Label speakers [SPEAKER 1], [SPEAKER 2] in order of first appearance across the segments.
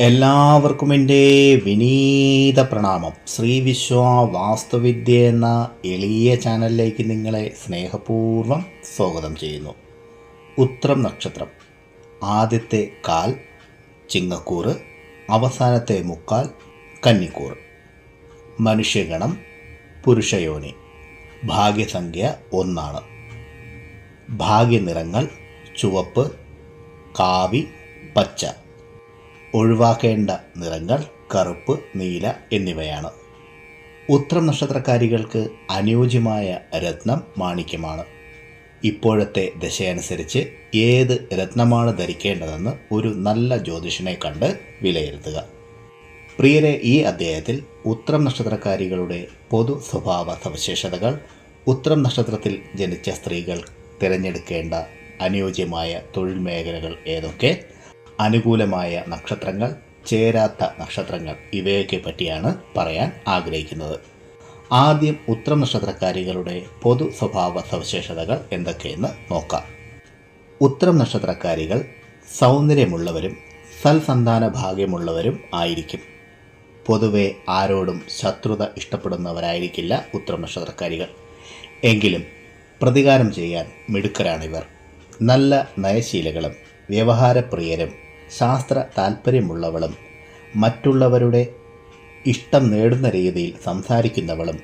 [SPEAKER 1] എല്ലാവർക്കും എന്റെ വിനീത പ്രണാമം. ശ്രീ വിശ്വ വാസ്തുവിദ്യ എന്ന എളിയ ചാനലിലേക്ക് നിങ്ങളെ സ്നേഹപൂർവം സ്വാഗതം ചെയ്യുന്നു. ഉത്രം നക്ഷത്രം. ആദ്യത്തെ കാൽ ചിങ്ങക്കൂറ് അവസാനത്തെ മുക്കാൽ കന്നിക്കൂറ്. മനുഷ്യഗണം പുരുഷയോനി. ഭാഗ്യസംഖ്യ ഒന്നാണ്. ഭാഗ്യനിറങ്ങൾ ചുവപ്പ് കാവി പച്ച. ഒഴിവാക്കേണ്ട നിറങ്ങൾ കറുപ്പ് നീല എന്നിവയാണ്. ഉത്രം നക്ഷത്രക്കാരികൾക്ക് അനുയോജ്യമായ രത്നം മാണിക്യമാണ്. ഇപ്പോഴത്തെ ദശയനുസരിച്ച് ഏത് രത്നമാണ് ധരിക്കേണ്ടതെന്ന് ഒരു നല്ല ജ്യോതിഷനെ കണ്ട് വിലയിരുത്തുക. പ്രിയരെ ഈ അധ്യായത്തിൽ ഉത്രം നക്ഷത്രക്കാരികളുടെ പൊതു സ്വഭാവ സവിശേഷതകൾ ഉത്രം നക്ഷത്രത്തിൽ ജനിച്ച സ്ത്രീകൾ തിരഞ്ഞെടുക്കേണ്ട അനുയോജ്യമായ തൊഴിൽ മേഖലകൾ ഏതൊക്കെ അനുകൂലമായ നക്ഷത്രങ്ങൾ ചേരാത്ത നക്ഷത്രങ്ങൾ ഇവയൊക്കെ പറ്റിയാണ് പറയാൻ ആഗ്രഹിക്കുന്നത്. ആദ്യം ഉത്രം നക്ഷത്രക്കാരികളുടെ പൊതു സ്വഭാവ സവിശേഷതകൾ എന്തൊക്കെയെന്ന് നോക്കാം. ഉത്തരം നക്ഷത്രക്കാരികൾ സൗന്ദര്യമുള്ളവരും സൽസന്താന ഭാഗ്യമുള്ളവരും ആയിരിക്കും. പൊതുവെ ആരോടും ശത്രുത ഇഷ്ടപ്പെടുന്നവരായിരിക്കില്ല ഉത്രം നക്ഷത്രക്കാരികൾ. എങ്കിലും പ്രതികാരം ചെയ്യാൻ മിടുക്കരാണിവർ. നല്ല നയശീലകളും വ്യവഹാരപ്രിയരും ശാസ്ത്ര താൽപ്പര്യമുള്ളവളും മറ്റുള്ളവരുടെ ഇഷ്ടം നേടുന്ന രീതിയിൽ സംസാരിക്കുന്നവളും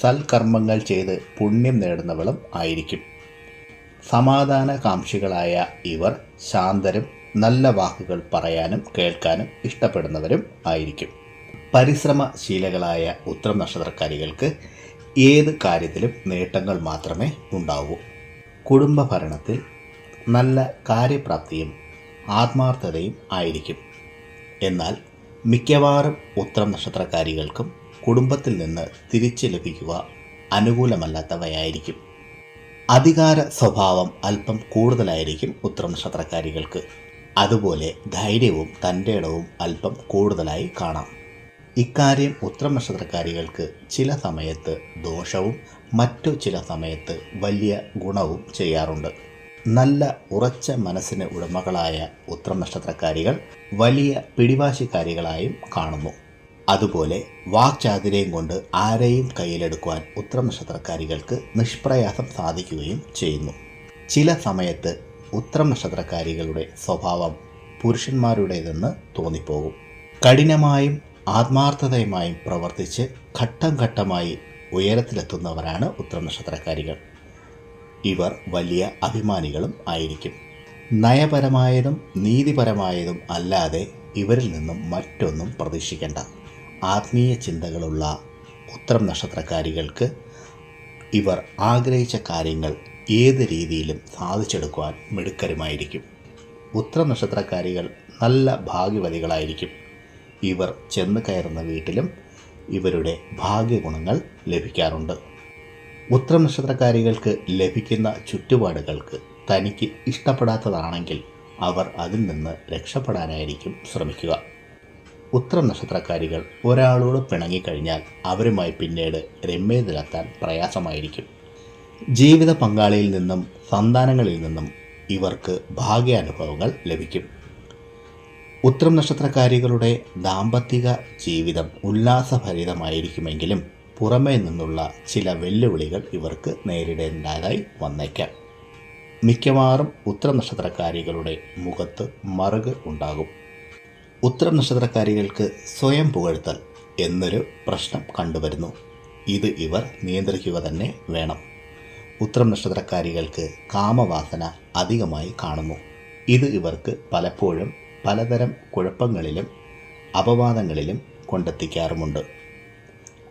[SPEAKER 1] സൽക്കർമ്മങ്ങൾ ചെയ്ത് പുണ്യം നേടുന്നവളും ആയിരിക്കും. സമാധാനകാംക്ഷികളായ ഇവർ ശാന്തരും നല്ല വാക്കുകൾ പറയാനും കേൾക്കാനും ഇഷ്ടപ്പെടുന്നവരും ആയിരിക്കും. പരിശ്രമശീലകളായ ഉത്തരം നക്ഷത്രക്കാരികൾക്ക് ഏത് കാര്യത്തിലും നേട്ടങ്ങൾ മാത്രമേ ഉണ്ടാവൂ. കുടുംബഭരണത്തിൽ നല്ല കാര്യപ്രാപ്തിയും ആത്മാർത്ഥതയും ആയിരിക്കും. എന്നാൽ മിക്കവാറും ഉത്തരം നക്ഷത്രക്കാരികൾക്കും കുടുംബത്തിൽ നിന്ന് തിരിച്ചു ലഭിക്കുക അനുകൂലമല്ലാത്തവയായിരിക്കും. അധികാര സ്വഭാവം അല്പം കൂടുതലായിരിക്കും ഉത്തരം നക്ഷത്രക്കാരികൾക്ക്. അതുപോലെ ധൈര്യവും തന്റെ ഇടവും അല്പം കൂടുതലായി കാണാം. ഇക്കാര്യം ഉത്തരം നക്ഷത്രക്കാരികൾക്ക് ചില സമയത്ത് ദോഷവും മറ്റു ചില സമയത്ത് വലിയ ഗുണവും ചെയ്യാറുണ്ട്. നല്ല ഉറച്ച മനസ്സിന് ഉടമകളായ ഉത്രം നക്ഷത്രക്കാരികൾ വലിയ പിടിവാശിക്കാരികളായും കാണുന്നു. അതുപോലെ വാക്ചാതുര്യം കൊണ്ട് ആരെയും കയ്യിലെടുക്കുവാൻ ഉത്രം നക്ഷത്രക്കാരികൾക്ക് നിഷ്പ്രയാസം സാധിക്കുകയും ചെയ്യുന്നു. ചില സമയത്ത് ഉത്രം നക്ഷത്രക്കാരികളുടെ സ്വഭാവം പുരുഷന്മാരുടേതെന്ന് തോന്നിപ്പോകും. കഠിനമായും ആത്മാർത്ഥതയുമായും പ്രവർത്തിച്ച് ഘട്ടം ഘട്ടമായി ഉയരത്തിലെത്തുന്നവരാണ് ഉത്രം നക്ഷത്രക്കാരികൾ ഇവർ വലിയ അഭിമാനികളും ആയിരിക്കും. നയപരമായതും നീതിപരമായതും അല്ലാതെ ഇവരിൽ നിന്നും മറ്റൊന്നും പ്രതീക്ഷിക്കേണ്ട. ആത്മീയ ചിന്തകളുള്ള ഉത്തരം നക്ഷത്രക്കാരികൾക്ക് ഇവർ ആഗ്രഹിച്ച കാര്യങ്ങൾ ഏത് രീതിയിലും സാധിച്ചെടുക്കുവാൻ മിടുക്കരുമായിരിക്കും. ഉത്തര നക്ഷത്രക്കാരികൾ നല്ല ഭാഗ്യവതികളായിരിക്കും. ഇവർ ചെന്ന് കയറുന്ന വീട്ടിലും ഇവരുടെ ഭാഗ്യഗുണങ്ങൾ ലഭിക്കാറുണ്ട്. ഉത്തരം നക്ഷത്രക്കാരികൾക്ക് ലഭിക്കുന്ന ചുറ്റുപാടുകൾക്ക് തനിക്ക് ഇഷ്ടപ്പെടാത്തതാണെങ്കിൽ അവർ അതിൽ നിന്ന് രക്ഷപ്പെടാനായിരിക്കും ശ്രമിക്കുക. ഉത്തരം നക്ഷത്രക്കാരികൾ ഒരാളോട് പിണങ്ങിക്കഴിഞ്ഞാൽ അവരുമായി പിന്നീട് രമ്യതയിലെത്താൻ പ്രയാസമായിരിക്കും. ജീവിത പങ്കാളിയിൽ നിന്നും സന്താനങ്ങളിൽ നിന്നും ഇവർക്ക് ഭാഗ്യാനുഭവങ്ങൾ ലഭിക്കും. ഉത്തരം നക്ഷത്രക്കാരികളുടെ ദാമ്പത്തിക ജീവിതം ഉല്ലാസഭരിതമായിരിക്കുമെങ്കിലും പുറമേ നിന്നുള്ള ചില വെല്ലുവിളികൾ ഇവർക്ക് നേരിടേണ്ടതായി വന്നേക്കാം. മിക്കവാറും ഉത്തരം നക്ഷത്രക്കാരികളുടെ മുഖത്ത് മറുക് ഉണ്ടാകും. ഉത്തരം നക്ഷത്രക്കാരികൾക്ക് സ്വയം പുകഴ്ത്തൽ എന്നൊരു പ്രശ്നം കണ്ടുവരുന്നു. ഇത് ഇവർ നിയന്ത്രിക്കുക തന്നെ വേണം. ഉത്തരം നക്ഷത്രക്കാരികൾക്ക് കാമവാസന അധികമായി കാണുന്നു. ഇത് ഇവർക്ക് പലപ്പോഴും പലതരം കുഴപ്പങ്ങളിലും അപവാദങ്ങളിലും കൊണ്ടെത്തിക്കാറുമുണ്ട്.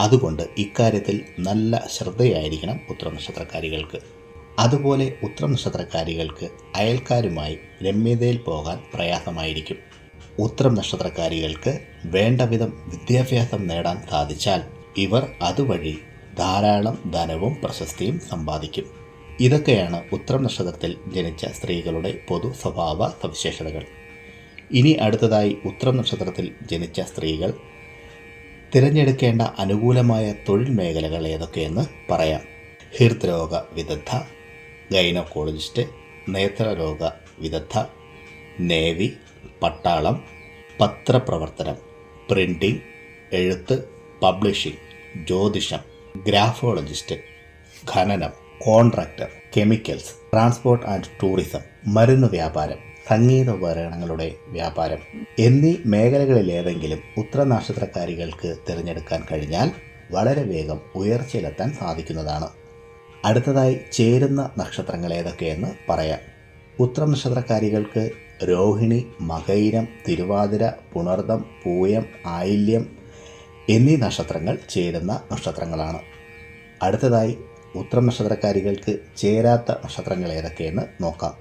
[SPEAKER 1] അതുകൊണ്ട് ഇക്കാര്യത്തിൽ നല്ല ശ്രദ്ധയായിരിക്കണം ഉത്തരം നക്ഷത്രക്കാരികൾക്ക് അതുപോലെ ഉത്തരം നക്ഷത്രക്കാരികൾക്ക് അയൽക്കാരുമായി രമ്യതയിൽ പോകാൻ പ്രയാസമായിരിക്കും. ഉത്തരം നക്ഷത്രക്കാരികൾക്ക് വേണ്ടവിധം വിദ്യാഭ്യാസം നേടാൻ സാധിച്ചാൽ ഇവർ അതുവഴി ധാരാളം ധനവും പ്രശസ്തിയും സമ്പാദിക്കും. ഇതൊക്കെയാണ് ഉത്തരം നക്ഷത്രത്തിൽ ജനിച്ച സ്ത്രീകളുടെ പൊതു സ്വഭാവ സവിശേഷതകൾ. ഇനി അടുത്തതായി ഉത്തരം നക്ഷത്രത്തിൽ ജനിച്ച സ്ത്രീകൾ തിരഞ്ഞെടുക്കേണ്ട അനുകൂലമായ തൊഴിൽ മേഖലകൾ ഏതൊക്കെയെന്ന് പറയാം. ഹൃദ്രോഗ വിദഗ്ധ ഗൈനക്കോളജിസ്റ്റ് നേത്രരോഗ വിദഗ്ധ നേവി പട്ടാളം പത്രപ്രവർത്തനം പ്രിന്റിംഗ് എഴുത്ത് പബ്ലിഷിംഗ് ജ്യോതിഷം ഗ്രാഫോളജിസ്റ്റ് ഖനനം contractor chemicals transport and tourism മരുന്ന് വ്യാപാരം സംഗീത ഉപകരണങ്ങളുടെ വ്യാപാരം എന്നീ മേഖലകളിലേതെങ്കിലും ഉത്തരനക്ഷത്രക്കാരികൾക്ക് തിരഞ്ഞെടുക്കാൻ കഴിഞ്ഞാൽ വളരെ വേഗം ഉയർച്ചയിലെത്താൻ സാധിക്കുന്നതാണ്. അടുത്തതായി ചേരുന്ന നക്ഷത്രങ്ങൾ ഏതൊക്കെയെന്ന് പറയാം. ഉത്തരം നക്ഷത്രക്കാരികൾക്ക് രോഹിണി മകൈരം തിരുവാതിര പുണർദം പൂയം ആയില്യം എന്നീ നക്ഷത്രങ്ങൾ ചേരുന്ന നക്ഷത്രങ്ങളാണ്. അടുത്തതായി ഉത്തരം നക്ഷത്രക്കാരികൾക്ക് ചേരാത്ത നക്ഷത്രങ്ങൾ ഏതൊക്കെയെന്ന് നോക്കാം.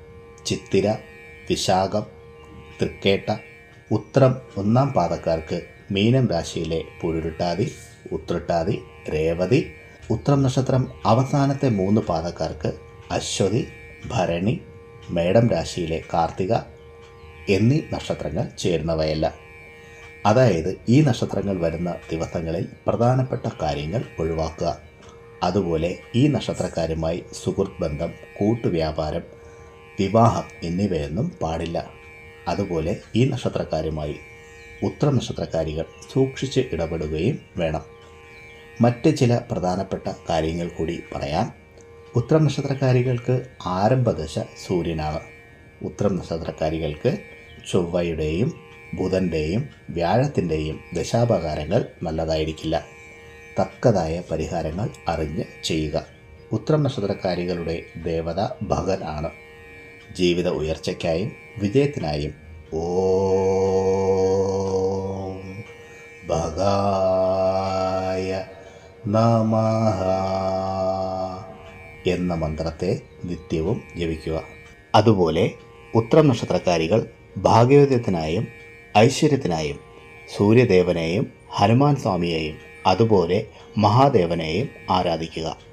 [SPEAKER 1] ചിത്തിര വിശാഖം തൃക്കേട്ട ഉത്രം ഒന്നാം പാദക്കാർക്ക് മീനം രാശിയിലെ പുരുരുട്ടാതി ഉത്രട്ടാതി രേവതി ഉത്രം നക്ഷത്രം അവസാനത്തെ മൂന്ന് പാദക്കാർക്ക് അശ്വതി ഭരണി മേടം രാശിയിലെ കാർത്തിക എന്നീ നക്ഷത്രങ്ങൾ ചേരുന്നവയല്ല. അതായത് ഈ നക്ഷത്രങ്ങൾ വരുന്ന ദിവസങ്ങളിൽ പ്രധാനപ്പെട്ട കാര്യങ്ങൾ ഒഴിവാക്കുക. അതുപോലെ ഈ നക്ഷത്രക്കാരുമായി സുഹൃത്ത് ബന്ധം കൂട്ടുവ്യാപാരം വിവാഹം എന്നിവയൊന്നും പാടില്ല. അതുപോലെ ഈ നക്ഷത്രക്കാരുമായി ഉത്തര നക്ഷത്രക്കാരികൾ സൂക്ഷിച്ച് ഇടപെടുകയും വേണം. മറ്റ് ചില പ്രധാനപ്പെട്ട കാര്യങ്ങൾ കൂടി പറയാം. ഉത്തരം നക്ഷത്രക്കാരികൾക്ക് ആരംഭദശ സൂര്യനാണ്. ഉത്തരം നക്ഷത്രക്കാരികൾക്ക് ചൊവ്വയുടെയും ബുധന്റെയും വ്യാഴത്തിന്റെയും ദശാപകാരങ്ങൾ നല്ലതായിരിക്കില്ല. തക്കതായ പരിഹാരങ്ങൾ അറിഞ്ഞ് ചെയ്യുക. ഉത്തരം നക്ഷത്രക്കാരികളുടെ ദേവത ഭഗൻ ആണ്. ജീവിത ഉയർച്ചയ്ക്കായും വിജയത്തിനായും. ഓ ഭഗായ നമ എന്ന മന്ത്രത്തെ നിത്യവും ജപിക്കുക. അതുപോലെ ഉത്രം നക്ഷത്രക്കാരികൾ ഭാഗ്യവദ്യത്തിനായും ഐശ്വര്യത്തിനായും സൂര്യദേവനെയും ഹനുമാൻ സ്വാമിയെയും അതുപോലെ മഹാദേവനെയും ആരാധിക്കുക.